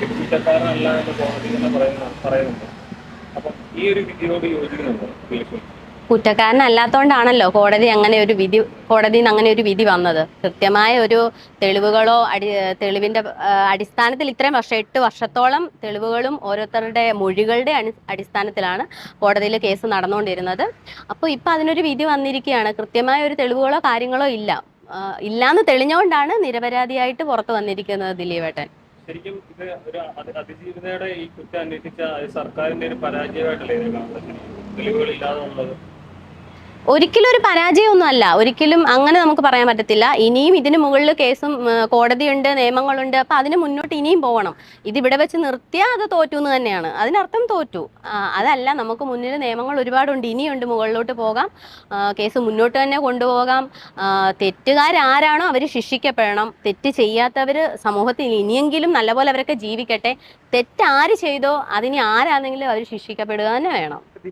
കുറ്റക്കാരനല്ല എന്ന് കോടതി തന്നെ പറയുന്ന പറയുന്നുണ്ട്. അപ്പം ഈ ഒരു വിധിയോട് യോജിക്കുന്നുണ്ടോ കുറ്റക്കാരനല്ലാത്തോണ്ടാണല്ലോ കോടതി അങ്ങനെ ഒരു വിധി കോടതിയിൽ നിന്ന് അങ്ങനെ ഒരു വിധി വന്നത്. കൃത്യമായ ഒരു തെളിവുകളോ അടി തെളിവിന്റെ അടിസ്ഥാനത്തിൽ ഇത്രയും വർഷം എട്ട് വർഷത്തോളം തെളിവുകളും ഓരോരുത്തരുടെ മൊഴികളുടെ അടി അടിസ്ഥാനത്തിലാണ് കോടതിയിൽ കേസ് നടന്നുകൊണ്ടിരുന്നത്. അപ്പോൾ ഇപ്പോൾ അതിനൊരു വിധി വന്നിരിക്കുകയാണ്. കൃത്യമായ ഒരു തെളിവുകളോ കാര്യങ്ങളോ ഇല്ല. ഇല്ലാന്ന് തെളിഞ്ഞുകൊണ്ടാണ് നിരപരാധിയായിട്ട് പുറത്തു വന്നിരിക്കുന്നത് ദിലീപേട്ടൻ. ശരിക്കും ഇത് ഒരു അതി- അതിജീവിതയുടെ ഈ കുറ്റം അന്വേഷിച്ച സർക്കാരിന്റെ ഒരു പരാജയമായിട്ടല്ലേ ഇതിനെ കാണുന്നത്? തെളിവുകൾ ഇല്ലാതെ ഉള്ളത്? ഒരിക്കലും ഒരു പരാജയമൊന്നും അല്ല ഒരിക്കലും അങ്ങനെ നമുക്ക് പറയാൻ പറ്റത്തില്ല. ഇനിയും ഇതിന് മുകളിൽ കേസും കോടതിയുണ്ട് നിയമങ്ങളുണ്ട്. അപ്പൊ അതിന് മുന്നോട്ട് ഇനിയും പോകണം ഇതിവിടെ വെച്ച് നിർത്തിയാൽ അത് തോറ്റു എന്ന് തന്നെയാണ്. അതിനർത്ഥം തോറ്റു. അതല്ല നമുക്ക് മുന്നിൽ നിയമങ്ങൾ ഒരുപാടുണ്ട്. ഇനിയുണ്ട് മുകളിലോട്ട് പോകാം. കേസ് മുന്നോട്ട് തന്നെ കൊണ്ടുപോകാം. തെറ്റുകാരാരാണോ അവർ ശിക്ഷിക്കപ്പെടണം. തെറ്റ് ചെയ്യാത്തവർ സമൂഹത്തിൽ ഇനിയെങ്കിലും നല്ലപോലെ അവരൊക്കെ ജീവിക്കട്ടെ. തെറ്റാര് ചെയ്തോ അതിന് ആരാണെങ്കിലും അവർ ശിക്ഷിക്കപ്പെടുക തന്നെ വേണം.